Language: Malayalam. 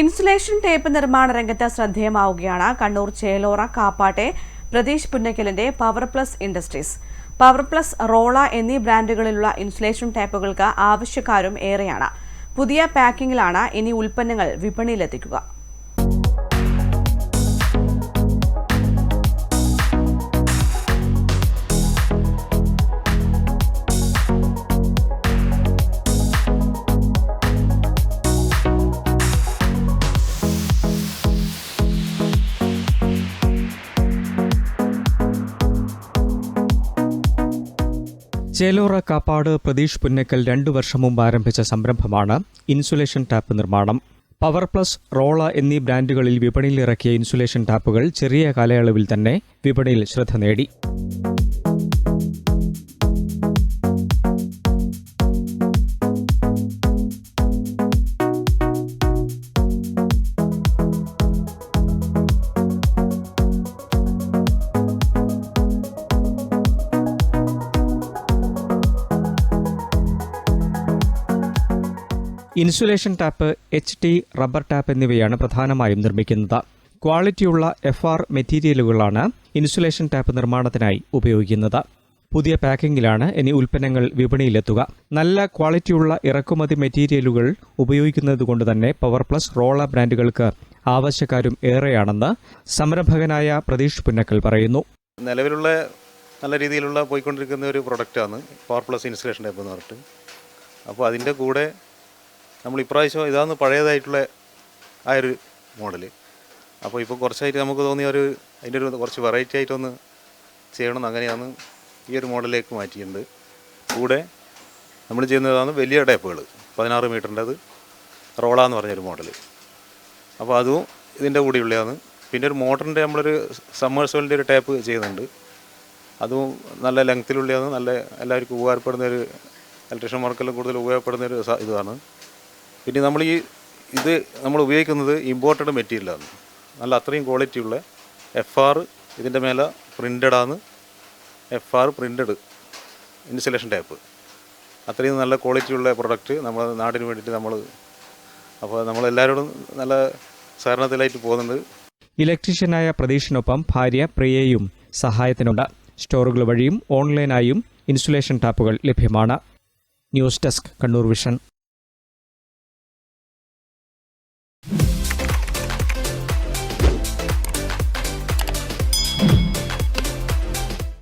ഇൻസുലേഷൻ ടേപ്പ് നിർമ്മാണ രംഗത്ത് ശ്രദ്ധേയമാവുകയാണ്. കണ്ണൂർ ചേലോറ കാപ്പാട്ടെ Pratheesh പുന്നക്കലിന്റെ power plus industries power plus Rola എന്നീ ബ്രാൻഡുകളിലുള്ള ഇൻസുലേഷൻ ടേപ്പുകൾക്ക് ആവശ്യക്കാരും ഏറെയാണ്. പുതിയ പാക്കിംഗിലാണ് ഇനി ഉൽപ്പന്നങ്ങൾ വിപണിയിലെത്തിക്കുക. ചേലോറ കാപ്പാട് പ്രതീഷ് പുന്നക്കൽ രണ്ടു വർഷം മുമ്പ് ആരംഭിച്ച സംരംഭമാണ് ഇൻസുലേഷൻ ടാപ്പ് നിർമ്മാണം. പവർ പ്ലസ് റോള എന്നീ ബ്രാൻഡുകളിൽ വിപണിയിൽ ഇറക്കിയ ഇൻസുലേഷൻ ടാപ്പുകൾ ചെറിയ കാലയളവിൽ തന്നെ വിപണിയിൽ ശ്രദ്ധ നേടി. Insulation tape H T rubber tape എന്നിവയാണ് പ്രധാനമായും നിർമ്മിക്കുന്നത്. ക്വാളിറ്റിയുള്ള എഫ് ആർ മെറ്റീരിയലുകളാണ് ഇൻസുലേഷൻ ടാപ്പ് നിർമ്മാണത്തിനായി ഉപയോഗിക്കുന്നത്. പുതിയ പാക്കിംഗിലാണ് ഇനി ഉൽപ്പന്നങ്ങൾ വിപണിയിലെത്തുക. നല്ല ക്വാളിറ്റിയുള്ള ഇറക്കുമതി മെറ്റീരിയലുകൾ ഉപയോഗിക്കുന്നതുകൊണ്ട് തന്നെ പവർ പ്ലസ് റോള ബ്രാൻഡുകൾക്ക് ആവശ്യക്കാരും ഏറെയാണെന്ന് സംരംഭകനായ പ്രതീഷ് പുന്നക്കൽ പറയുന്നു. നിലവിലുള്ള നല്ല രീതിയിലുള്ള പോയിക്കൊണ്ടിരിക്കുന്ന ഒരു പ്രൊഡക്റ്റാണ് പവർ പ്ലസ് ഇൻസുലേഷൻ ടാപ്പ് എന്ന് പറഞ്ഞിട്ട്. അപ്പോൾ അതിന്റെ കൂടെ നമ്മൾ ഇപ്രാവശ്യം ഇതാണ് പഴയതായിട്ടുള്ള ആ ഒരു മോഡൽ അപ്പോൾ ഇപ്പോൾ കുറച്ചായിട്ട് നമുക്ക് തോന്നിയ ഒരു അതിന്റെ ഒരു കുറച്ച് വെറൈറ്റി ആയിട്ടൊന്ന് ചെയ്യണമെന്ന് അങ്ങനെയാണ് ഈ ഒരു മോഡലിലേക്ക് മാറ്റിയിട്ടുണ്ട്. കൂടെ നമ്മൾ ചെയ്യുന്നതാണ് വലിയ ടൈപ്പുകൾ പതിനാറ് മീറ്ററിന്റെത് റോള എന്ന് പറഞ്ഞൊരു മോഡൽ അപ്പോൾ അതും ഇതിന്റെ കൂടെയുള്ളതാണ്. പിന്നെ ഒരു മോട്ടറിന്റെ നമ്മളൊരു സമ്മേഴ്സോളിന്റെ ഒരു ടാപ്പ് ചെയ്യുന്നുണ്ട്. അതും നല്ല ലെങ്ത്തിലുള്ളതാണ് നല്ല എല്ലാവർക്കും ഉപകാരപ്പെടുന്ന ഒരു ഇലക്ട്രീഷ്യന്മാർക്കെല്ലാം കൂടുതൽ ഉപയോഗപ്പെടുന്ന ഒരു ഇതാണ്. പിന്നെ നമ്മൾ ഈ ഇത് നമ്മൾ ഉപയോഗിക്കുന്നത് ഇമ്പോർട്ടഡ് മെറ്റീരിയലാണ് നല്ല അത്രയും ക്വാളിറ്റിയുള്ള എഫ് ആർ ഇതിന്റെ മേലെ പ്രിന്റഡ് ആണ്. F R printed insulation type അത്രയും നല്ല ക്വാളിറ്റിയുള്ള പ്രൊഡക്റ്റ് നമ്മൾ നാടിന് വേണ്ടിയിട്ട് നമ്മൾ അപ്പോൾ നമ്മളെല്ലാവരോടും നല്ല സഹകരണത്തിലായിട്ട് പോകുന്നുണ്ട്. ഇലക്ട്രീഷ്യനായ പ്രതീഷിനൊപ്പം ഭാര്യ പ്രിയയും സഹായത്തിനുണ്ട് സ്റ്റോറുകൾ വഴിയും ഓൺലൈനായും ഇൻസുലേഷൻ ടാപ്പുകൾ ലഭ്യമാണ്. News desk Kannur vision.